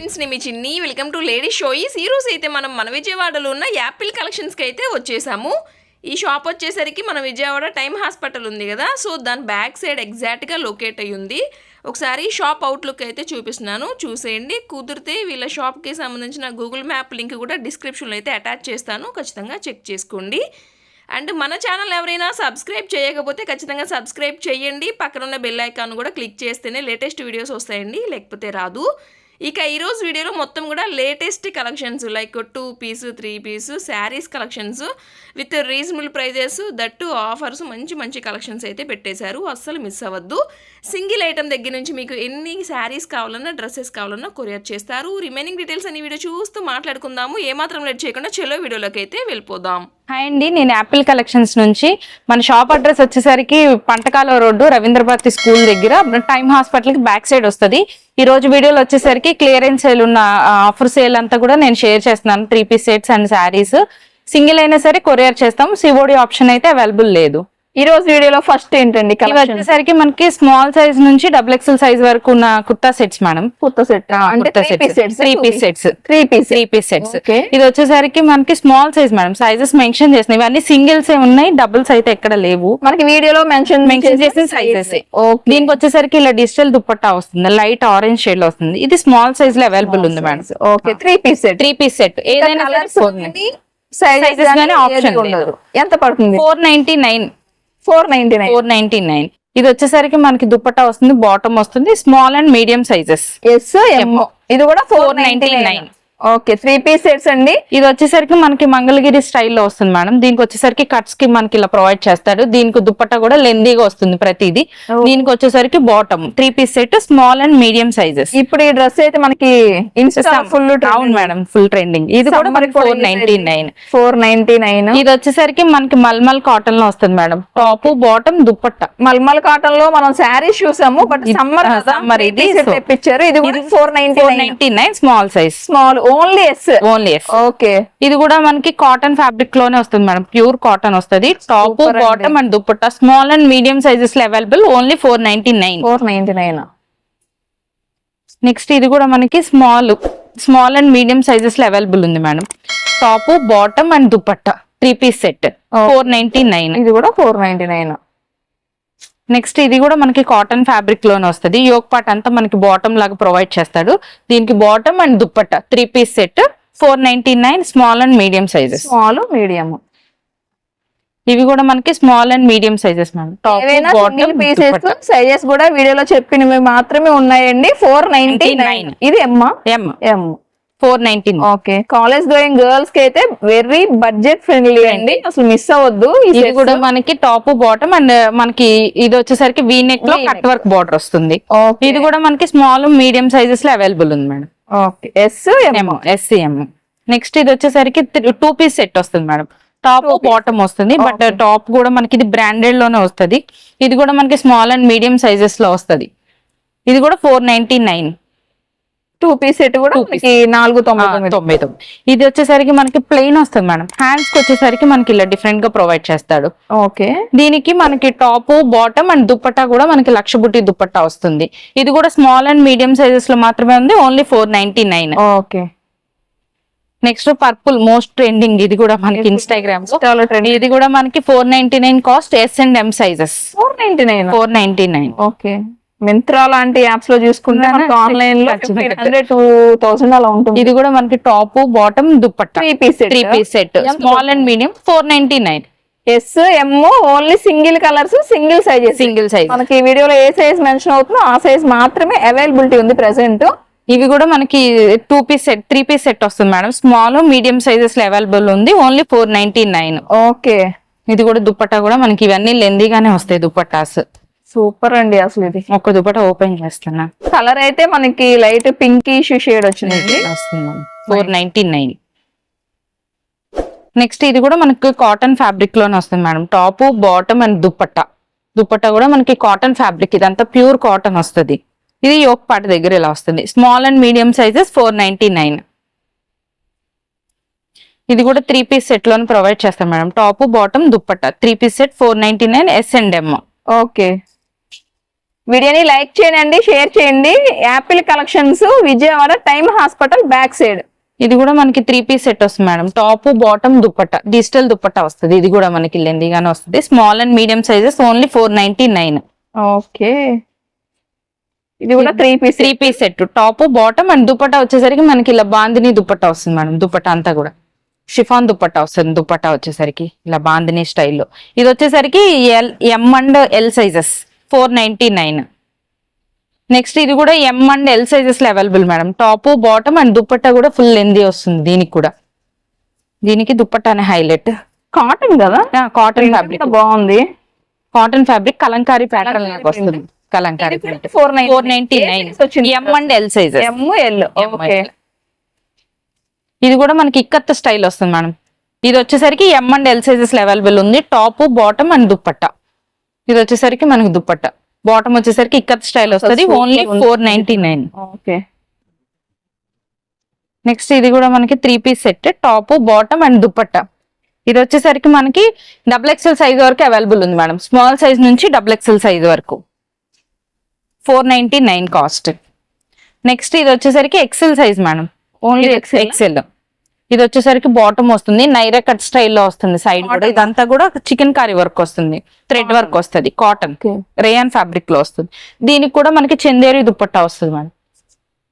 Friends నేను మీ చిన్ని welcome to lady షోయిస్ ఈరోజు అయితే మనం మన విజయవాడలో ఉన్న యాపిల్ కలెక్షన్స్కి అయితే వచ్చేసాము. ఈ షాప్ వచ్చేసరికి మన విజయవాడ టైమ్ హాస్పిటల్ ఉంది కదా. సో దాని బ్యాక్ సైడ్ ఎగ్జాక్ట్గా లొకేట్ అయ్యి ఉంది. ఒకసారి షాప్ అవుట్లుక్ అయితే చూపిస్తున్నాను. చూసేయండి. కుదిరితే వీళ్ళ షాప్కి సంబంధించిన గూగుల్ మ్యాప్ లింక్ కూడా డిస్క్రిప్షన్లో అయితే అటాచ్ చేస్తాను. ఖచ్చితంగా చెక్ చేసుకోండి. అండ్ మన ఛానల్ ఎవరైనా సబ్స్క్రైబ్ చేయకపోతే ఖచ్చితంగా సబ్స్క్రైబ్ చేయండి. పక్కన ఉన్న బెల్ ఐకాన్ కూడా క్లిక్ చేస్తేనే లేటెస్ట్ వీడియోస్ వస్తాయండి. లేకపోతే రాదు. ఇక ఈరోజు వీడియోలో మొత్తం కూడా latest collections like two piece three piece saris collections with reasonable prices that offers మంచి మంచి కలెక్షన్స్ అయితే పెట్టేశారు. అస్సలు మిస్ అవ్వద్దు. సింగిల్ ఐటమ్ దగ్గర నుంచి మీకు ఎన్ని శారీస్ కావాలన్నా డ్రెస్సెస్ కావాలన్నా కొరియర్ చేస్తారు. రిమైనింగ్ డీటెయిల్స్ అన్ని వీడియో చూస్తూ మాట్లాడుకుందాము. ఏమాత్రం లేట్ చేయకుండా చెలో వీడియోలోకి అయితే వెళ్ళిపోదాం. హాయ్ అండి నేను యాపిల్ కలెక్షన్స్ నుంచి. మన షాప్ అడ్రస్ వచ్చేసరికి పంటకాల రోడ్డు రవీంద్రభారతి స్కూల్ దగ్గర టైమ్ హాస్పిటల్కి బ్యాక్ సైడ్ వస్తుంది. ఈ రోజు వీడియోలో వచ్చేసరికి క్లియరెన్స్ సేల్ ఉన్న ఆఫర్ సేల్ అంతా కూడా నేను షేర్ చేస్తున్నాను. Three piece sets and saris. Single అయినా సరే కొరియర్ చేస్తాం. సివోడి ఆప్షన్ అయితే అవైలబుల్ లేదు. ఈ రోజు వీడియోలో ఫస్ట్ ఏంటండి వచ్చేసరికి మనకి స్మాల్ సైజ్ నుంచి డబుల్ ఎక్స్ఎల్ సైజ్ వరకు ఉన్న కుర్తా సెట్స్ మేడం కొత్త సెట్ అంటే three piece sets three piece sets three piece three piece sets. ఇది వచ్చేసరికి మనకి small size madam sizes mention చేసినాయి ఇవన్నీ సింగిల్స్ ఏ ఉన్నాయి డబుల్స్ అయితే ఎక్కడ లేవు. మనకి వీడియోలో మెన్షన్ మెన్షన్ చేసిన సైజెస్ దీనికి వచ్చేసరికి ఇలా డిజిటల్ దుపట్టా వస్తుంది. లైట్ ఆరెంజ్ షేడ్లో వస్తుంది. ఇది స్మాల్ సైజ్లో అవైలబుల్ ఉంది madam okay three piece set three piece set ఏదైనా ఎంత పడుతుంది? Four ninety nine four ninety nine. Four ninety nine. ఇది వచ్చేసరికి మనకి దుపట్టా వస్తుంది బాటమ్ వస్తుంది small and medium sizes. S M ఇది కూడా four ninety nine. Okay three piece sets అండి. ఇది వచ్చేసరికి మనకి మంగళగిరి స్టైల్లో వస్తుంది మేడం. దీనికి వచ్చేసరికి కట్స్కి మనకి ఇలా ప్రొవైడ్ చేస్తాడు దీనికి దుపట్టా కూడా లెందీగా వస్తుంది ప్రతిదీ. దీనికి వచ్చేసరికి bottom three piece set small and medium sizes ఇప్పుడు ఈ డ్రెస్ అయితే మనకి ఇన్స్టా ఫుల్ అవును మేడం ఫుల్ ట్రెండింగ్ ఇది కూడా మనకి four ninety nine four ninety nine ఇది వచ్చేసరికి మనకి మల్మల్ కాటన్లో వస్తుంది madam. Top bottom dupatta. Malmal కాటన్లో మనం శారీస్ చూసాము బట్ సమ్మర్ summer ఇది, తెప్పించారు. ఇది కూడా four ninety ninety nine small size small only S. Only okay. ఇది కూడా మనకి కాటన్ ఫ్యాబ్రిక్లోనే వస్తుంది మేడం. ప్యూర్ కాటన్ వస్తుంది. Top. Bottom and dupatta. Small and medium సైజెస్లో available only four ninety nine. Four ninety nine. Next ఇది కూడా మనకి small small and medium సైజెస్లో అవైలబుల్ ఉంది madam. Top bottom and dupatta three piece set. Four ninety nine. ఇది కూడా four ninety nine. Next ఇది కూడా మనకి కాటన్ ఫ్యాబ్రిక్లోనే వస్తుంది. యోగ్ పార్ట్ అంతా మనకి బాటమ్ లాగా ప్రొవైడ్ చేస్తాడు. దీనికి bottom and dupatta three piece set four ninety nine small and medium sizes small medium ఇవి కూడా మనకి small and medium sizes pieces sizes కూడా వీడియోలో చెప్పినవి మాత్రమే ఉన్నాయండి. Four ninety nine 99. ఇది ఎమ్మా M M four ninety okay. College going గర్ల్స్కి అయితే వెరీ బడ్జెట్ ఫ్రెండ్లీ అండి. అసలు మిస్ అవ్వద్దు. ఇది. కూడా మనకి టాప్ బాటమ్ అండ్ మనకి ఇది వచ్చేసరికి వీ నెక్లో కట్ వర్క్ బార్డర్ వస్తుంది. ఇది కూడా మనకి స్మాల్ మీడియం సైజెస్లో అవైలబుల్ ఉంది మేడం. ఓకే. ఎస్ ఎస్సీఎం నెక్స్ట్ ఇది వచ్చేసరికి టూ పీస్ సెట్ వస్తుంది మేడం. టాప్. బాటమ్ వస్తుంది. బట్. టాప్ కూడా మనకి ఇది బ్రాండెడ్లోనే వస్తుంది. ఇది కూడా మనకి స్మాల్ అండ్ మీడియం సైజెస్లో వస్తుంది. ఇది కూడా four ninety nine. Two piece set కూడా. మనకి నాలుగు తొమ్మిది తొంభై తొమ్మిది. ఇది వచ్చేసరికి మనకి ప్లెయిన్ వస్తుంది మేడం హ్యాండ్స్కి వచ్చేసరికి మనకి ఇలా డిఫరెంట్గా ప్రొవైడ్ చేస్తాడు. ఓకే. దీనికి మనకి టాప్ బాటమ్ అండ్ దుప్పట్టా కూడా మనకి లక్ష బుట్టి దుప్పట్టా వస్తుంది. ఇది కూడా స్మాల్ అండ్ మీడియం సైజెస్లో మాత్రమే ఉంది only four ninety nine okay. Next purple most trending ఇది కూడా మనకి ఇన్స్టాగ్రామ్ ఇది కూడా మనకి four ninety nine cost S and M sizes four ninety nine four ninety nine okay. Myntra లాంటి యాప్స్లో చూసుకుంటే మనకు ఆన్లైన్లో. హండ్రెడ్ టూ థౌసండ్ అలా ఉంటుంది. ఇది కూడా మనకి top bottom dupatta. Three piece three piece set small and medium four ninety nine S M only single colours single sizes single size మనకి ఈ వీడియోలో ఏ సైజ్ మెన్షన్ అవుతుందో ఆ సైజ్ మాత్రమే అవైలబిలిటీ ఉంది ప్రెసెంట్ ఇవి కూడా మనకి two piece set three piece set వస్తుంది మేడం. స్మాల్ మీడియం సైజెస్లో అవైలబుల్ ఉంది only four ninety nine okay ఇది కూడా దుప్పట్టా కూడా మనకి ఇవన్నీ లెందీగానే వస్తాయి దుప్పట్టాస్. సూపర్ అండి అసలు ఇది. ఒక దుప్పట్టా ఓపెన్ చేస్తున్నా. కలర్ అయితే మనకి లైట్ పింకిష్ షేడ్ వచ్చింది. వస్తుంది ఫోర్ నైన్టీ నైన్. నెక్స్ట్ ఇది కూడా మనకి కాటన్ ఫ్యాబ్రిక్లోనే వస్తుంది madam top bottom and dupatta dupatta కూడా మనకి కాటన్ ఫ్యాబ్రిక్ ఇదంతా ప్యూర్ కాటన్ వస్తుంది. ఇది యోక్ పాట దగ్గర ఇలా వస్తుంది. Small and medium sizes four ఇది కూడా త్రీ పీస్ సెట్లోనే ప్రొవైడ్ చేస్తాం madam top bottom dupatta three piece set four ninety nine S and M okay వీడియోని లైక్ చేయండి షేర్ చేయండి. Apple collections Vijayawada time hospital back side. ఇది కూడా మనకి త్రీ పీస్ సెట్ వస్తుంది madam. Top bottom dupatta digital dupatta వస్తుంది. ఇది కూడా మనకి లెందీగానే వస్తుంది. Small and medium sizes only four ninety nine. Okay. ఇది కూడా three piece three piece set. Top bottom and dupatta వచ్చేసరికి మనకి ఇలా బాందిని దుపట్టా వస్తుంది మేడం. దుపట్టా అంతా కూడా. షిఫాన్ దుపట్టా వస్తుంది దుపట్టా వచ్చేసరికి ఇలా బాందిని స్టైల్లో. ఇది వచ్చేసరికి L M and L sizes four ninety nine. Next ఇది కూడా M and L సైజెస్లో available madam top bottom and dupatta కూడా ఫుల్ లెందీ వస్తుంది దీనికి కూడా. దీనికి దుపట్టా అనే హైలైట్ కాటన్ కదా? కాటన్ ఫ్యాబ్రిక్ బాగుంది? కాటన్ ఫ్యాబ్రిక్ కలంకారీ ప్యాటర్న్ వస్తుంది. Kalamkari four four ninety nine. M and L sizes M L ఇది కూడా మనకి ఇక్కత్త స్టైల్ వస్తుంది మేడం ఇది వచ్చేసరికి M and L sizes available ఉంది. Top bottom and dupatta. ఇది వచ్చేసరికి మనకి దుప్పట్ట. బాటమ్ వచ్చేసరికి ఇక్కత్ స్టైల్ వస్తుంది. Only. Four ninety nine okay next ఇది కూడా మనకి three piece set top bottom and dupatta. ఇది వచ్చేసరికి మనకి డబుల్ ఎక్స్ఎల్ సైజ్ వరకు అవైలబుల్ ఉంది మేడం స్మాల్ సైజ్ నుంచి డబుల్ ఎక్స్ఎల్ సైజ్ వరకు. Four ninety nine cost next ఇది వచ్చేసరికి XL size madam only? XL ఇది వచ్చేసరికి బాటమ్ వస్తుంది. నైరా కట్ స్టైల్లో వస్తుంది సైడ్ కూడా. ఇదంతా కూడా చికెన్ కారీ వర్క్ వస్తుంది. థ్రెడ్ వర్క్ వస్తుంది. కాటన్ రేయాన్ ఫ్యాబ్రిక్లో వస్తుంది. దీనికి కూడా మనకి చందేరి దుప్పట్టా వస్తుంది మేడం.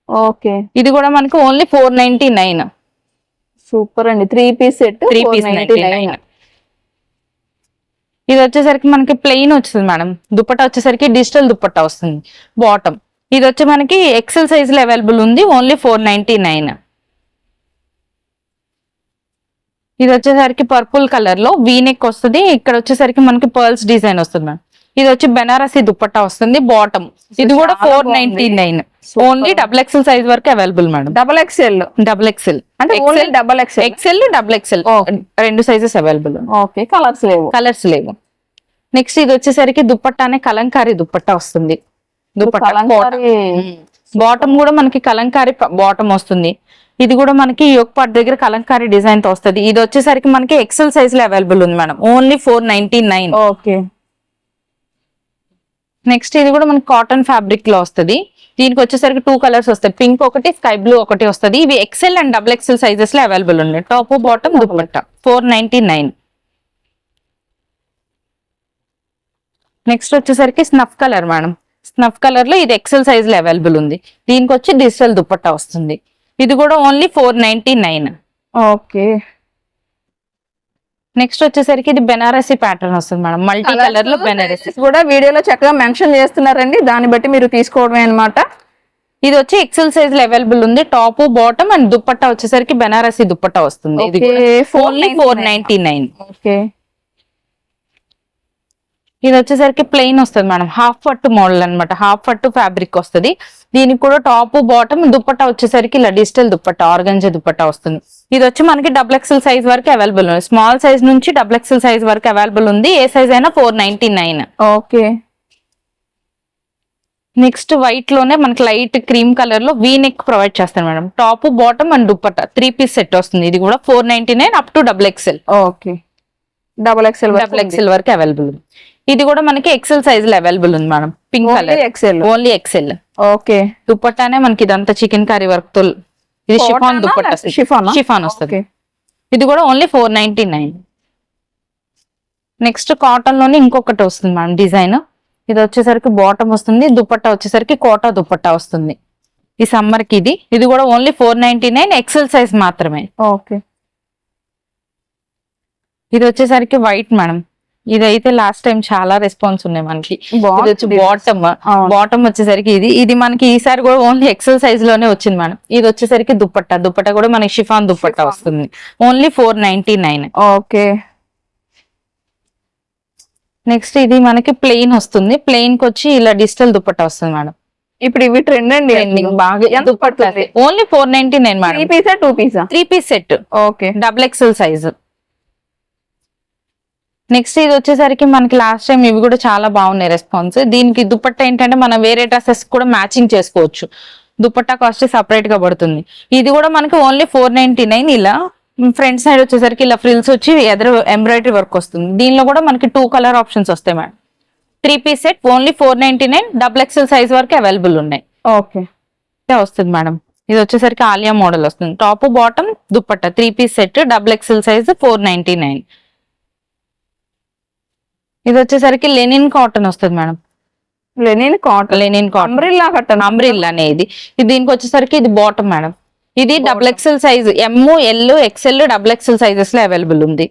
ఓకే ఇది కూడా మనకి only four ninety nine super అండి. Three piece set three piece ఇది వచ్చేసరికి మనకి ప్లెయిన్ వస్తుంది మేడం. దుపట్టా వచ్చేసరికి డిజిటల్ దుపట్టా వస్తుంది. బాటమ్ ఇది వచ్చి మనకి ఎక్సెల్ సైజ్లో అవైలబుల్ ఉంది. ఓన్లీ ఫోర్ నైన్టీ నైన్ ఇది వచ్చేసరికి పర్పుల్ కలర్లో వీనెక్ వస్తుంది. ఇక్కడ వచ్చేసరికి మనకి పర్ల్స్ డిజైన్ వస్తుంది మేడం ఇది వచ్చి బెనారసి దుపట్టా వస్తుంది. బాటమ్ ఇది కూడా four. Ninety nine. Only double XL size వరకు available madam double XL double XL అంటే only double XL XL double XL రెండు సైజెస్ అవైలబుల్ ఓకే కలర్స్ లేవు. కలర్స్ లేవు. నెక్స్ట్ ఇది వచ్చేసరికి దుప్పట్టానే కలంకారీ దుప్పట్టా వస్తుంది. దుప్పట్టా బాటమ్ కూడా మనకి కలంకారీ బాటమ్ వస్తుంది. ఇది కూడా మనకి యోగ్ పార్ట్ దగ్గర కలంకారీ డిజైన్తో వస్తుంది. ఇది వచ్చేసరికి మనకి ఎక్సెల్ సైజ్లో అవైలబుల్ ఉంది madam. Only four ninety nine okay. Next ఇది కూడా మనకి కాటన్ ఫ్యాబ్రిక్లో వస్తుంది. దీనికి వచ్చేసరికి టూ కలర్స్ వస్తాయి. పింక్ ఒకటి స్కై బ్లూ ఒకటి వస్తుంది. ఇవి ఎక్సెల్ అండ్ డబుల్ ఎక్సెల్ సైజెస్లో అవైలబుల్ ఉన్నాయి. Top bottom dupatta four ninety nine next వచ్చేసరికి స్నఫ్ కలర్ మేడం స్నఫ్ కలర్లో ఇది ఎక్సెల్ సైజ్లో అవైలబుల్ ఉంది. దీనికి వచ్చి డిజిటల్ దుపట్టా వస్తుంది. ఇది కూడా only four ninety nine okay. Next వచ్చేసరికి ఇది బెనారసి ప్యాటర్న్ వస్తుంది మేడం. మల్టీ కలర్లో బెనారసి కూడా వీడియోలో చక్కగా మెన్షన్ చేస్తున్నారండి. దాన్ని బట్టి మీరు తీసుకోవడమే అన్నమాట. ఇది వచ్చి ఎక్సెల్ సైజ్లో అవైలబుల్ ఉంది. టాప్ బాటమ్ అండ్ దుపట్టా వచ్చేసరికి బెనారసి దుపట్టా వస్తుంది. ఇది only four ninety nine okay. ఇది వచ్చేసరికి ప్లెయిన్ వస్తుంది మేడం. హాఫ్ పట్టు మోడల్ అన్నమాట. హాఫ్ పట్టు ఫ్యాబ్రిక్ వస్తుంది. దీనికి కూడా టాప్ బాటమ్ దుపట్టా వచ్చేసరికి ఇలా డిజిటల్ దుపట్టా ఆర్గంజా దుపట్టా వస్తుంది. ఇది వచ్చి మనకి డబుల్ ఎక్సెల్ సైజ్ వరకు అవైలబుల్ ఉంది. స్మాల్ సైజ్ నుంచి డబుల్ ఎక్సెల్ సైజ్ వరకు అవైలబుల్ ఉంది. ఏ సైజ్ అయినా four ninety nine okay next వైట్లోనే మనకి లైట్ క్రీమ్ కలర్లో వీ నెక్ ప్రొవైడ్ చేస్తాను madam. Top bottom and dupatta three piece set వస్తుంది. ఇది కూడా four ninety nine up to double XL okay double XL double XL వరకు available ఉంది. ఇది కూడా మనకి ఎక్సెల్ సైజ్లో అవైలబుల్ ఉంది madam pink colour XL only XL okay. దుపట్టానే మనకి ఇదంతా చికెన్ కర్రీ వర్క్తో ఇది షిఫాన్ దుపట్టా షిఫాన్ షిఫాన్ వస్తుంది. ఇది కూడా only four ninety nine next కాటన్లోనే ఇంకొకటి వస్తుంది మేడం డిజైన్ ఇది వచ్చేసరికి బాటమ్ వస్తుంది దుపట్టా వచ్చేసరికి కోటా దుపట్టా వస్తుంది. ఈ సమ్మర్కి ఇది. ఇది కూడా only four ninety nine XL size మాత్రమే. ఓకే. ఇది వచ్చేసరికి వైట్ మేడం ఇది అయితే లాస్ట్ టైం చాలా రెస్పాన్స్ ఉన్నాయి మనకి. బాటమ్. బాటమ్ వచ్చేసరికి ఇది ఇది మనకి ఈసారి కూడా ఓన్లీ ఎక్సెల్ సైజ్లోనే వచ్చింది మేడం. ఇది వచ్చేసరికి దుపట్టా దుపట్టా కూడా మనకి షిఫాన్ దుపట్టా వస్తుంది. Only four ninety nine okay. Next ఇది మనకి ప్లెయిన్ వస్తుంది. ప్లెయిన్కి వచ్చి ఇలా డిజిటల్ దుపట్టా వస్తుంది మేడం. ఇప్పుడు ఇవి ట్రెండ్ అండి. ట్రెండింగ్ బాగా. పడుతుంది? Only four ninety nine three madam. Pisa two Pisa three piece set okay. Double XL size next ఇది వచ్చేసరికి మనకి లాస్ట్ టైం ఇవి కూడా చాలా బాగున్నాయి రెస్పాన్స్ దీనికి దుపట్టా ఏంటంటే మనం వేరే డ్రెస్సెస్ కూడా మ్యాచింగ్ చేసుకోవచ్చు. దుపట్టా కాస్ట్ సపరేట్గా పడుతుంది. ఇది కూడా మనకి ఓన్లీ ఫోర్ నైన్టీ నైన్ ఇలా ఫ్రంట్ సైడ్ వచ్చేసరికి ఇలా ఫ్రిల్స్ వచ్చి ఎదురు ఎంబ్రాయిడరీ వర్క్ వస్తుంది. దీనిలో కూడా మనకి టూ కలర్ ఆప్షన్స్ వస్తాయి madam three piece set only four ninety nine double XL size వరకు అవైలబుల్ ఉన్నాయి. ఓకే వస్తుంది మేడం ఇది వచ్చేసరికి ఆలియా మోడల్ వస్తుంది. Top bottom dupatta three piece set double XL size four ninety nine ఇది వచ్చేసరికి లెనిన్ కాటన్ వస్తుంది madam. Linen cotton? Linen cotton. Umbrella cotton? Umbrella అనేది. ఇది దీనికి వచ్చేసరికి ఇది బాటమ్ మేడం. ఇది double XL size M L XL double XL సైజెస్లో available ఉంది.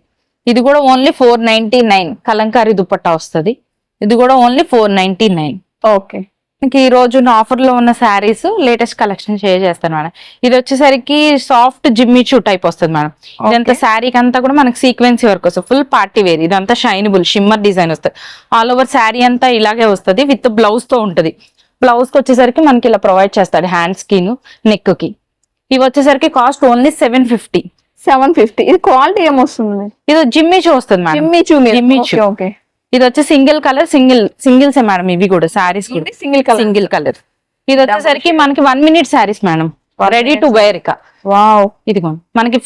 ఇది కూడా only four ninety nine kalamkari dupatta వస్తుంది. ఇది కూడా only four ninety nine okay మీకు ఈ రోజు ఆఫర్లో ఉన్న శారీస్ లేటెస్ట్ కలెక్షన్ షేర్ చేస్తాను మేడం. ఇది వచ్చేసరికి సాఫ్ట్ జిమ్మిచూ టైప్ వస్తుంది మేడం. ఇదంతా శారీకి అంతా కూడా మనకి సీక్వెన్సీ వర్క్ వస్తుంది. Full party wear. ఇదంతా షైనబుల్ షిమ్మర్ డిజైన్ వస్తుంది. ఆల్ ఓవర్ శారీ అంతా ఇలాగే వస్తుంది విత్ బ్లౌజ్తో ఉంటుంది. బ్లౌజ్కి వచ్చేసరికి మనకి ఇలా ప్రొవైడ్ చేస్తాడు హ్యాండ్స్కి నెక్కి ఇవి వచ్చేసరికి cost only seven fifty. Seven fifty. ఇది క్వాలిటీ ఏమొస్తుంది? ఇది జిమ్మిచూ వస్తుంది మేడం. జిమ్మి చూమి Jimmy ఓకే choo. ఓకే. ఇది వచ్చి single colour single singles madam ఇవి కూడా శారీస్ కూడా. Single colour. Single colour. ఇది వచ్చేసరికి మనకి one minute saris madam. Ready to wear ఇక. వావ్ ఇదిగో మనకి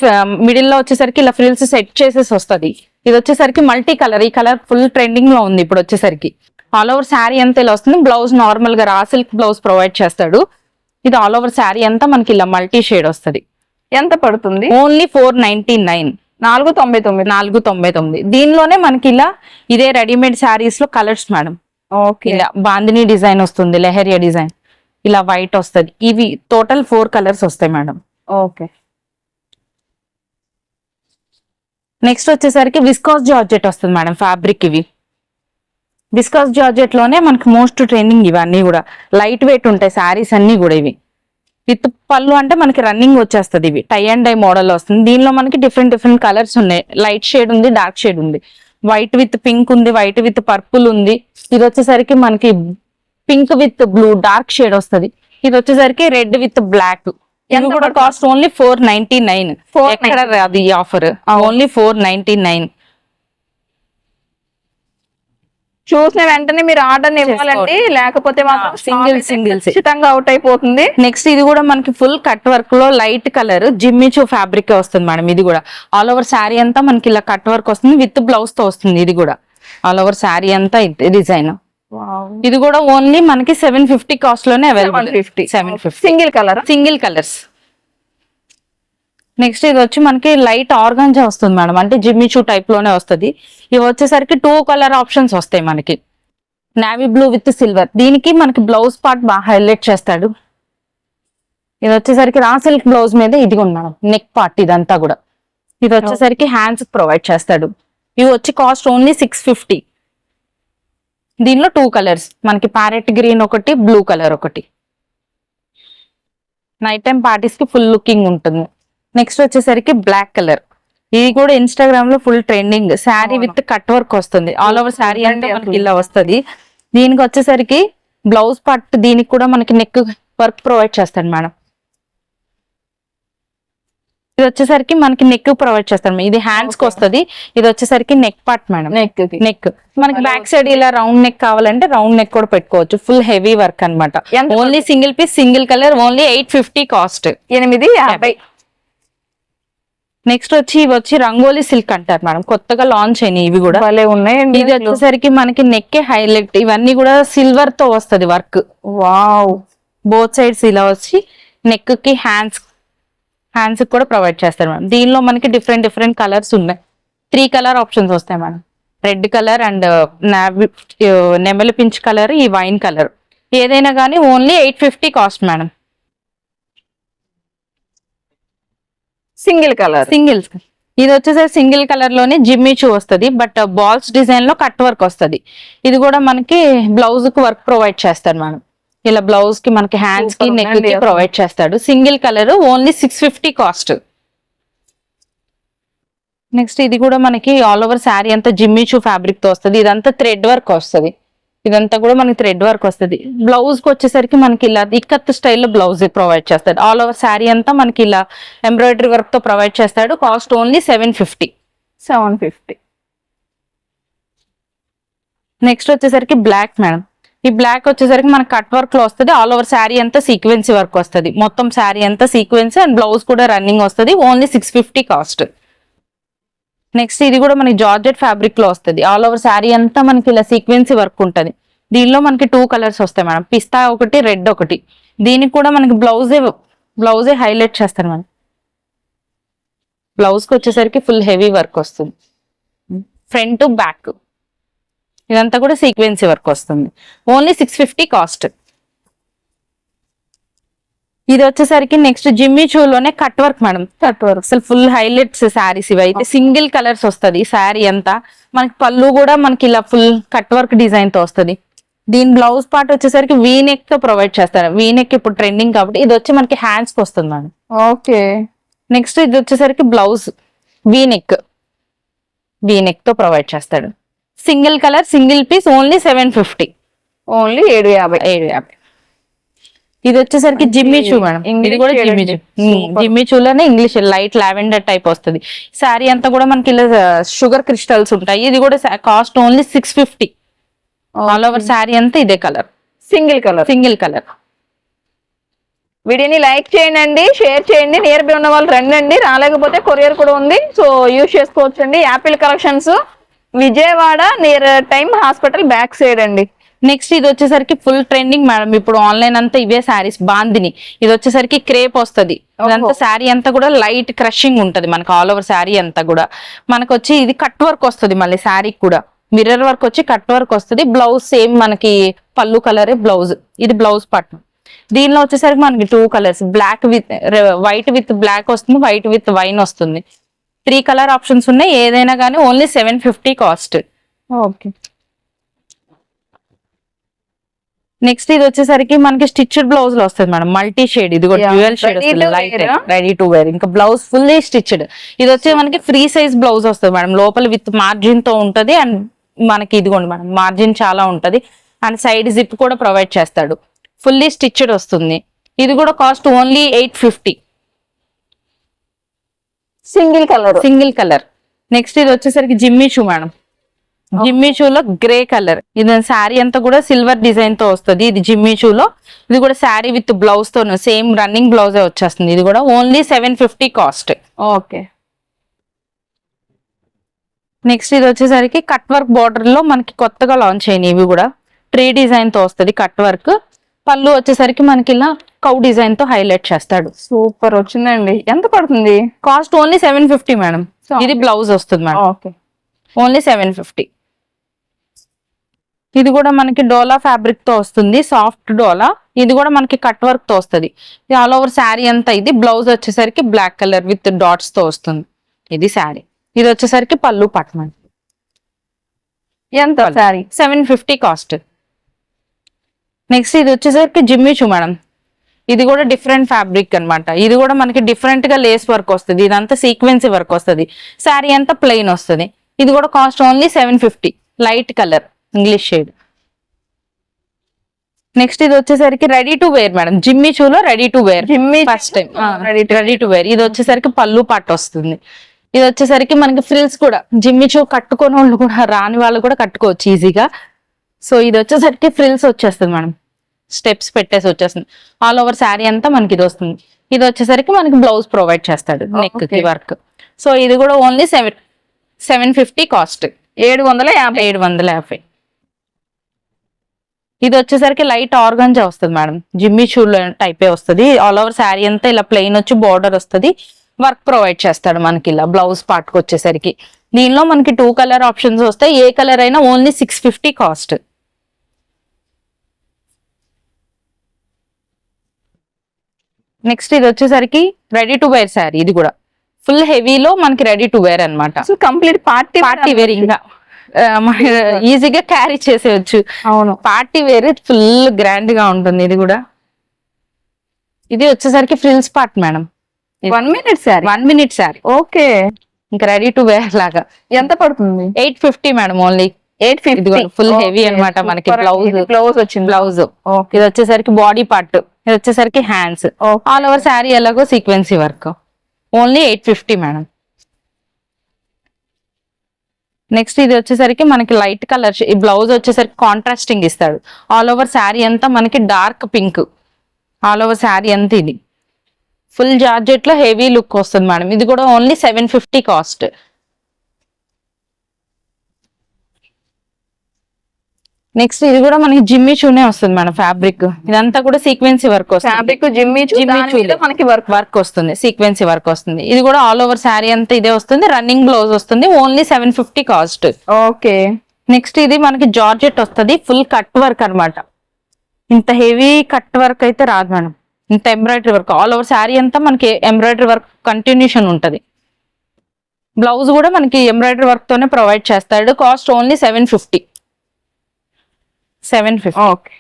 మిడిల్లో వచ్చేసరికి ఇలా ఫ్రిల్స్ సెట్ చేసేసి వస్తది. ఇది వచ్చేసరికి మల్టీ కలర్. ఈ కలర్ ఫుల్ ట్రెండింగ్లో ఉంది ఇప్పుడు వచ్చేసరికి. ఆల్ ఓవర్ శారీ అంతా ఇలా వస్తుంది? బ్లౌజ్ నార్మల్గా రా సిల్క్ బ్లౌజ్ ప్రొవైడ్ చేస్తాడు. ఇది ఆల్ ఓవర్ శారీ అంతా మనకి ఇలా మల్టీ షేడ్ వస్తది. ఎంత పడుతుంది? ఓన్లీ ఫోర్ నైన్టీ నైన్ నాలుగు తొంభై తొమ్మిది. నాలుగు తొంభై తొమ్మిది. దీనిలోనే మనకి ఇలా ఇదే రెడీమేడ్ శారీస్లో కలర్స్ మేడం. ఓకే. ఇలా బాందిని డిజైన్ వస్తుంది లెహరియా డిజైన్. ఇలా వైట్ వస్తది. ఇవి టోటల్ ఫోర్ కలర్స్ వస్తాయి మేడం. ఓకే. నెక్స్ట్ వచ్చేసరికి విస్కాస్ జార్జెట్ వస్తుంది మేడం ఫ్యాబ్రిక్ ఇవి. విస్కాస్ జార్జెట్లోనే మనకి మోస్ట్ ట్రెండింగ్ ఇవన్నీ కూడా. లైట్ వెయిట్ ఉంటాయి శారీస్ అన్ని కూడా ఇవి. విత్ పళ్ళు అంటే మనకి రన్నింగ్ వచ్చేస్తుంది ఇవి. టై అండ్ డై మోడల్ వస్తుంది. దీనిలో మనకి డిఫరెంట్ డిఫరెంట్ కలర్స్ ఉన్నాయి. లైట్ షేడ్ ఉంది డార్క్ షేడ్ ఉంది. వైట్ విత్ పింక్ ఉంది వైట్ విత్ పర్పుల్ ఉంది. ఇది వచ్చేసరికి మనకి pink with blue dark shade వస్తది. ఇది వచ్చేసరికి రెడ్ విత్ బ్లాక్ ఎంత కూడా? Cost only four ninety nine 499. ఎక్కడ రాదు ఈ offer only four ninety nine చూసిన వెంటనే మీరు ఆర్డర్ ఇవ్వాలండి. లేకపోతే మాత్రం అయితే singles. ఖచ్చితంగా అవుట్ అయిపోతుంది. నెక్స్ట్ ఇది కూడా మనకి ఫుల్ కట్ వర్క్లో light colour Jimmy Choo fabric వస్తుంది మేడం ఇది కూడా. ఆల్ ఓవర్ శారీ అంతా మనకి ఇలా కట్ వర్క్ వస్తుంది విత్ బ్లౌజ్తో వస్తుంది ఇది కూడా. ఆల్ ఓవర్ శారీ అంతా డిజైన్. ఇది కూడా ఓన్లీ మనకి seven fifty కాస్ట్లోనే available fifty seven fifty single colour single colours next ఇది వచ్చి మనకి లైట్ ఆర్గాంజా వస్తుంది మేడం. అంటే జిమ్మిచూ టైప్లోనే వస్తుంది. ఇవి వచ్చేసరికి టూ కలర్ ఆప్షన్స్ వస్తాయి మనకి. నావీ బ్లూ విత్ సిల్వర్ దీనికి మనకి బ్లౌజ్ పార్ట్ బాగా హైలైట్ చేస్తాడు. ఇది వచ్చేసరికి రా సిల్క్ బ్లౌజ్ మీద ఇది ఉంది మేడం. నెక్ పార్ట్ ఇదంతా కూడా. ఇది వచ్చేసరికి హ్యాండ్స్ ప్రొవైడ్ చేస్తాడు. ఇవి వచ్చి కాస్ట్ ఓన్లీ సిక్స్ ఫిఫ్టీ దీనిలో టూ కలర్స్ మనకి ప్యారెట్ గ్రీన్ ఒకటి బ్లూ కలర్ ఒకటి. నైట్ టైం పార్టీస్కి ఫుల్ లుకింగ్ ఉంటుంది. నెక్స్ట్ వచ్చేసరికి బ్లాక్ కలర్ ఇది కూడా ఇన్స్టాగ్రామ్లో full trending sari with cut work వస్తుంది. ఆల్ ఓవర్ శారీ అంటే మనకి ఇలా వస్తుంది. దీనికి వచ్చేసరికి బ్లౌజ్ పార్ట్ దీనికి కూడా మనకి నెక్ వర్క్ ప్రొవైడ్ చేస్తాడు మేడం. ఇది వచ్చేసరికి మనకి నెక్ ప్రొవైడ్ చేస్తాడు మేడం. ఇది హ్యాండ్స్కి వస్తుంది. ఇది వచ్చేసరికి neck part madam. Neck neck మనకి బ్యాక్ సైడ్ ఇలా రౌండ్ నెక్ కావాలంటే రౌండ్ నెక్ కూడా పెట్టుకోవచ్చు. ఫుల్ హెవీ వర్క్ అన్నమాట. ఎంత only single piece single colour only eight fifty cost ఎనిమిది యాభై. నెక్స్ట్ వచ్చి ఇవి వచ్చి రంగోలీ సిల్క్ అంటారు మేడం. కొత్తగా లాంచ్ అయినాయి ఇవి కూడా. భలే ఉన్నాయండి ఇది వచ్చేసరికి మనకి నెక్ హైలైట్ ఇవన్నీ కూడా సిల్వర్తో వస్తది వర్క్ వావ్ బోత్ సైడ్స్ ఇలా వచ్చి నెక్కి హ్యాండ్స్ హ్యాండ్స్ కూడా ప్రొవైడ్ చేస్తారు మేడం. దీనిలో మనకి డిఫరెంట్ డిఫరెంట్ కలర్స్ ఉన్నాయి. త్రీ కలర్ ఆప్షన్స్ వస్తాయి మేడం. రెడ్ కలర్ అండ్ నెమలి పించ్ కలర్ ఈ వైన్ కలర్ ఏదైనా కానీ only eight fifty cost madam. Single colour. Singles ఇది వచ్చేసరికి సింగిల్ కలర్లోనే జిమ్మి చూ వస్తుంది బట్ బాల్స్ డిజైన్లో కట్ వర్క్ వస్తుంది. ఇది కూడా మనకి బ్లౌజ్కి వర్క్ ప్రొవైడ్ చేస్తారు మేడం. ఇలా బ్లౌజ్కి మనకి హ్యాండ్స్కి నెక్కి. ప్రొవైడ్ చేస్తాడు. Single colour only six fifty cost. Next ఇది కూడా మనకి ఆల్ ఓవర్ శారీ అంతా జిమ్మి చూ ఫ్యాబ్రిక్తో వస్తుంది. ఇదంతా థ్రెడ్ వర్క్ వస్తుంది. ఇదంతా కూడా మనకి థ్రెడ్ వర్క్ వస్తుంది. బ్లౌజ్కి వచ్చేసరికి మనకి ఇలా ఇక్కత్ స్టైల్లో బ్లౌజ్ ప్రొవైడ్ చేస్తాడు. ఆల్ ఓవర్ శారీ అంతా మనకి ఇలా ఎంబ్రాయిడరీ వర్క్తో ప్రొవైడ్ చేస్తాడు. Cost only seven fifty seven fifty next వచ్చేసరికి బ్లాక్ మేడం ఈ బ్లాక్ వచ్చేసరికి మనకి కట్ వర్క్లో వస్తుంది. ఆల్ ఓవర్ శారీ అంతా సీక్వెన్సీ వర్క్ వస్తుంది. మొత్తం శారీ అంతా సీక్వెన్స్ అండ్ బ్లౌజ్ కూడా రన్నింగ్ వస్తుంది. Only six fifty cost next ఇది కూడా మనకి జార్జెట్ ఫ్యాబ్రిక్లో వస్తుంది. ఆల్ ఓవర్ శారీ అంతా మనకి ఇలా సీక్వెన్సీ వర్క్ ఉంటుంది. దీనిలో మనకి టూ కలర్స్ వస్తాయి మేడం. పిస్తా ఒకటి రెడ్ ఒకటి. దీనికి కూడా మనకి బ్లౌజే బ్లౌజే హైలైట్ చేస్తారు మనం బ్లౌజ్కి వచ్చేసరికి ఫుల్ హెవీ వర్క్ వస్తుంది. ఫ్రంట్ బ్యాక్ ఇదంతా కూడా సీక్వెన్సీ వర్క్ వస్తుంది. ఓన్లీ సిక్స్ ఫిఫ్టీ కాస్ట్ ఇది వచ్చేసరికి next Jimmy చూలోనే cut work madam cut work అసలు ఫుల్ హైలైట్స్ శారీస్ ఇవి అయితే సింగిల్ కలర్స్ వస్తది శారీ అంతా. మనకి పళ్ళు కూడా మనకి ఇలా ఫుల్ కట్ వర్క్ డిజైన్తో వస్తది. దీని బ్లౌజ్ పార్ట్ వచ్చేసరికి వీ నెక్తో ప్రొవైడ్ చేస్తారు. వీ నెక్ ఇప్పుడు ట్రెండింగ్ కాబట్టి ఇది వచ్చి మనకి హ్యాండ్స్కి వస్తుంది మేడం ఓకే. నెక్స్ట్ ఇది వచ్చేసరికి బ్లౌజ్ వీ నెక్ వీ నెక్తో ప్రొవైడ్ చేస్తాడు. Single colour single piece only seven fifty only ఏడు యాభై. ఏడు యాభై. ఇది వచ్చేసరికి జిమ్మి చూ మేడం. ఇది కూడా జిమ్మి. చూ. జిమ్మి చూలోనే ఇంగ్లీష్ లైట్ లావెండర్ టైప్ వస్తుంది. శారీ అంతా కూడా మనకి ఇలా షుగర్ క్రిస్టల్స్ ఉంటాయి. ఇది కూడా cost only six fifty. All over sari అంతా ఇదే colour. Single colour. Single colour. వీడియోని లైక్ చేయండి షేర్ చేయండి నియర్ బై ఉన్న వాళ్ళు రండి అండి రాలేకపోతే కొరియర్ కూడా ఉంది. సో యూజ్ చేసుకోవచ్చు అండి Apple collections Vijayawada near time hospital back side అండి. నెక్స్ట్ ఇది వచ్చేసరికి ఫుల్ ట్రెండింగ్ మేడం ఇప్పుడు ఆన్లైన్ అంతా ఇవే శారీస్ బాందిని. ఇది వచ్చేసరికి క్రేప్ వస్తది. ఇదంతా శారీ అంతా కూడా లైట్ క్రషింగ్ ఉంటది మనకి ఆల్ ఓవర్ శారీ అంతా కూడా. మనకు వచ్చి ఇది కట్ వర్క్ వస్తది మళ్ళీ శారీకి కూడా. మిర్రర్ వర్క్ వచ్చి కట్ వర్క్ వస్తది. బ్లౌజ్ సేమ్ మనకి పళ్ళు కలరే బ్లౌజ్ ఇది బ్లౌజ్ పార్ట్ దీనిలో వచ్చేసరికి మనకి two colours black with white with black వస్తుంది వైట్ విత్ వైన్ వస్తుంది. త్రీ కలర్ ఆప్షన్స్ ఉన్నాయి. ఏదైనా కానీ only seven fifty cost okay next ఇది వచ్చేసరికి మనకి స్టిచ్డ్ బ్లౌజ్లో వస్తుంది మేడం. మల్టీ షేడ్ ఇది కూడా. డ్యూయల్ షేడ్ వస్తుంది లైట్? రెడీ టు వేర్ ఇంకా బ్లౌజ్ ఫుల్లీ స్టిచ్డ్ ఇది వచ్చి మనకి ఫ్రీ సైజ్ బ్లౌజ్ వస్తుంది మేడం. లోపల విత్ మార్జిన్తో ఉంటది అండ్ మనకి ఇదిగోండి మేడం మార్జిన్ చాలా ఉంటది. అండ్ సైడ్ జిప్ కూడా ప్రొవైడ్ చేస్తాడు. ఫుల్లీ స్టిచ్డ్ వస్తుంది. ఇది కూడా cost only eight fifty single colour single colour next ఇది వచ్చేసరికి జిమ్మి shoe madam. Jimmy షూలో grey colour ఇది శారీ అంతా కూడా సిల్వర్ డిజైన్తో వస్తుంది. ఇది జిమ్మి షూలో ఇది కూడా శారీ విత్ బ్లౌజ్తో సేమ్ రన్నింగ్ బ్లౌజ్ వచ్చేస్తుంది. ఇది కూడా only seven fifty cost okay next ఇది వచ్చేసరికి కట్ వర్క్ బార్డర్లో మనకి కొత్తగా లాంచ్ అయినాయి ఇవి కూడా. ట్రీ డిజైన్తో వస్తుంది కట్ వర్క్ పళ్ళు వచ్చేసరికి మనకి ఇలా కౌ డిజైన్తో హైలైట్ చేస్తాడు. సూపర్ వచ్చిందండి. ఎంత పడుతుంది? Cost only seven fifty madam ఇది బ్లౌజ్ వస్తుంది madam okay only seven fifty ఇది కూడా మనకి డోలా ఫ్యాబ్రిక్తో వస్తుంది సాఫ్ట్ డోలా. ఇది కూడా మనకి కట్ వర్క్తో వస్తుంది. ఇది ఆల్ ఓవర్ శారీ అంతా ఇది. బ్లౌజ్ వచ్చేసరికి బ్లాక్ కలర్ విత్ డాట్స్తో వస్తుంది. ఇది శారీ ఇది వచ్చేసరికి పళ్ళు పట్టమండి ఎంత sorry seven fifty cost next ఇది వచ్చేసరికి జిమ్మిచు మేడం ఇది కూడా డిఫరెంట్ ఫ్యాబ్రిక్ అన్నమాట. ఇది కూడా మనకి డిఫరెంట్గా లేస్ వర్క్ వస్తుంది. ఇదంతా సీక్వెన్సీ వర్క్ వస్తుంది. శారీ అంతా ప్లెయిన్ వస్తుంది. ఇది కూడా cost only seven fifty light colour English shade next ఇది వచ్చేసరికి ready to wear madam Jimmy చూలో ready to wear Jimmy first time ready ready to wear ఇది వచ్చేసరికి పళ్ళు పట్టు వస్తుంది. ఇది వచ్చేసరికి మనకి ఫ్రిల్స్ కూడా. జిమ్మి చూ కట్టుకునే వాళ్ళు కూడా రాని వాళ్ళు కూడా కట్టుకోవచ్చు ఈజీగా సో ఇది వచ్చేసరికి ఫ్రిల్స్ వచ్చేస్తుంది మేడం స్టెప్స్ పెట్టేసి వచ్చేస్తుంది. ఆల్ ఓవర్ శారీ అంతా మనకి ఇది వస్తుంది. ఇది వచ్చేసరికి మనకి బ్లౌజ్ ప్రొవైడ్ చేస్తాడు నెక్కి. వర్క్ సో ఇది కూడా only seven seven fifty cost ఏడు వందల యాభై ఏడు వందల యాభై. ఇది వచ్చేసరికి లైట్ ఆర్గంజా వస్తుంది మేడం. జిమ్మి షూల్ టైపే వస్తుంది. ఆల్ ఓవర్ శారీ అంతా ఇలా ప్లెయిన్ వచ్చి బార్డర్ వస్తుంది. వర్క్ ప్రొవైడ్ చేస్తాడు మనకి ఇలా బ్లౌజ్ పార్ట్కి వచ్చేసరికి. దీనిలో మనకి టూ కలర్ ఆప్షన్స్ వస్తాయి. ఏ కలర్ అయినా only six fifty cost next ఇది వచ్చేసరికి రెడీ టు వేర్ శారీ ఇది కూడా. ఫుల్ హెవీలో మనకి రెడీ టు వేర్ అన్నమాట. అసలు కంప్లీట్ పార్టీ పార్టీ వేర్ ఇంకా ఈజీగా క్యారీ చేసేయచ్చు. అవును. పార్టీ వేర్ ఫుల్ గ్రాండ్గా ఉంటుంది ఇది కూడా. ఇది వచ్చేసరికి frills part madam. One minute sorry one minute sorry okay. ఇంకా రెడీ టు వేర్ లాగా. ఎంత పడుతుంది? Eight fifty madam only. Eight ఇదిగో full heavy అన్నమాట మనకి blouse. బ్లౌజ్. వచ్చింది. బ్లౌజ్. ఓకే. ఇది వచ్చేసరికి బాడీ పార్ట్. ఇది వచ్చేసరికి హ్యాండ్స్. ఆల్ ఓవర్ శారీ ఎలాగో sequins work only eight fifty madam. Next ఇది వచ్చేసరికి మనకి లైట్ కలర్ ఈ బ్లౌజ్ వచ్చేసరికి కాంట్రాస్టింగ్ ఇస్తాడు. ఆల్ ఓవర్ శారీ అంతా మనకి dark pink all over sari అంతా ఇది. ఫుల్ జార్జెట్లో హెవీ లుక్ వస్తుంది మేడం ఇది కూడా only seven fifty cost next ఇది కూడా మనకి జిమ్మి చూనే వస్తుంది మేడం ఫ్యాబ్రిక్. ఇదంతా కూడా సీక్వెన్సీ వర్క్ వస్తుంది. ఫ్యాబ్రిక్ జిమ్మి జిమ్మి. మనకి వర్క్. వర్క్ వస్తుంది సీక్వెన్సీ వర్క్ వస్తుంది. ఇది కూడా ఆల్ ఓవర్ శారీ అంతా ఇదే వస్తుంది రన్నింగ్ బ్లౌజ్ వస్తుంది only seven fifty cost okay. Next ఇది మనకి జార్జెట్ వస్తుంది ఫుల్ కట్ వర్క్ అన్నమాట. ఇంత హెవీ కట్ వర్క్ అయితే రాదు మేడం. ఇంత embroidery work all over sari అంతా మనకి ఎంబ్రాయిడరీ వర్క్ కంటిన్యూషన్ ఉంటది. బ్లౌజ్ కూడా మనకి ఎంబ్రాయిడరీ వర్క్ తోనే ప్రొవైడ్ చేస్తాడు cost only seven fifty seven fifty. Okay.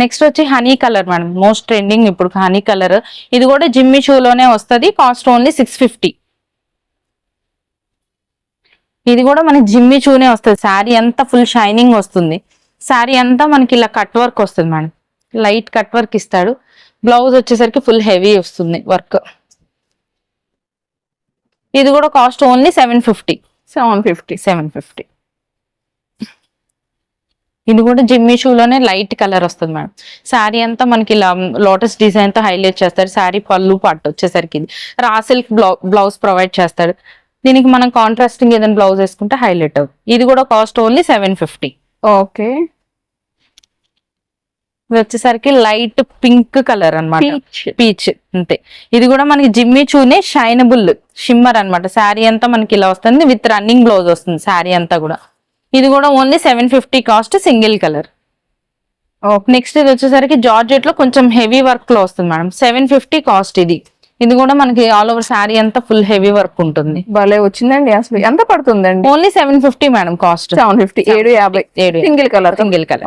Next వచ్చి honey colour madam. Most trending ఇప్పుడు హనీ కలర్. ఇది కూడా జిమ్మి షూలోనే వస్తుంది. Cost only six fifty. ఇది కూడా మనకి జిమ్మి చూనే వస్తుంది. శారీ అంతా ఫుల్ షైనింగ్ వస్తుంది. శారీ అంతా మనకి ఇలా కట్ వర్క్ వస్తుంది మేడం. లైట్ కట్ వర్క్ ఇస్తాడు. బ్లౌజ్ వచ్చేసరికి ఫుల్ హెవీ వస్తుంది వర్క్. ఇది కూడా cost only seven fifty. Seven fifty. Seven fifty. ఇది కూడా జిమ్మి షూలోనే లైట్ కలర్ వస్తుంది మేడం. శారీ అంతా మనకి ఇలా లోటస్ డిజైన్తో హైలైట్ చేస్తారు. శారీ పళ్ళు పట్టు వచ్చేసరికి ఇది. రా సిల్క్ బ్లౌజ్ ప్రొవైడ్ చేస్తాడు దీనికి మనం కాంట్రాస్టింగ్ ఏదైనా బ్లౌజ్ వేసుకుంటే హైలైట్ అవుతుంది. ఇది కూడా cost only seven fifty. Okay. ఇది వచ్చేసరికి లైట్ పింక్ కలర్ అన్నమాట. పీచ్. అంతే. ఇది కూడా మనకి జిమ్మి చూనే షైనబుల్ షిమ్మర్ అన్నమాట. శారీ అంతా మనకి ఇలా వస్తుంది. విత్ రన్నింగ్ బ్లౌజ్ వస్తుంది శారీ అంతా కూడా. ఇది కూడా only seven fifty cost single colour next ఇది వచ్చేసరికి జార్జెట్లో కొంచెం హెవీ వర్క్లో వస్తుంది మేడం సెవెన్ ఫిఫ్టీ కాస్ట్ ఇది. ఇది కూడా మనకి ఆల్ ఓవర్ శారీ అంతా ఫుల్ హెవీ వర్క్ ఉంటుంది. భలే వచ్చిందండి అసలు. ఎంత పడుతుందండి? Only seven fifty madam cost seven fifty ఏడు యాభై. ఏడు సింగిల్ కలర్ సింగిల్ కలర్